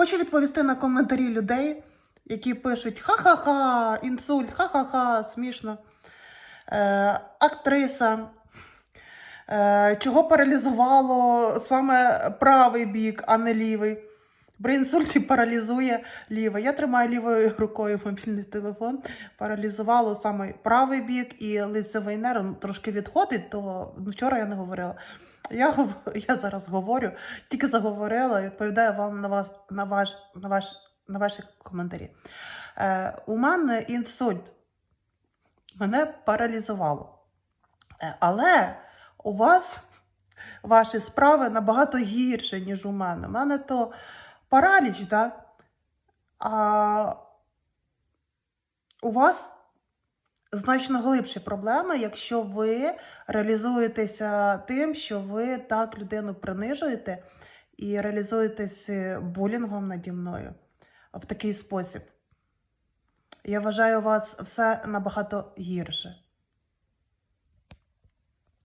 Хочу відповісти на коментарі людей, які пишуть ха-ха-ха, інсульт, ха-ха-ха, смішно. Е, актриса. Е, чого паралізувало саме правий бік, а не лівий. При інсульті паралізує лівий. Я тримаю лівою рукою мобільний телефон. Паралізувало саме правий бік і лицевий нерв трошки відходить, то вчора я не говорила. Я, я зараз говорю, тільки заговорила і відповідаю вам на, вас, на, ваш, на, ваш, на ваші коментарі. Е, у мене інсульт. Мене паралізувало. Е, Але у вас ваші справи набагато гірше, ніж у мене. У мене то параліч, да? а у вас значно глибші проблеми, якщо ви реалізуєтеся тим, що ви так людину принижуєте і реалізуєтесь е, булінгом наді мною в такий спосіб. Я вважаю, у вас все набагато гірше.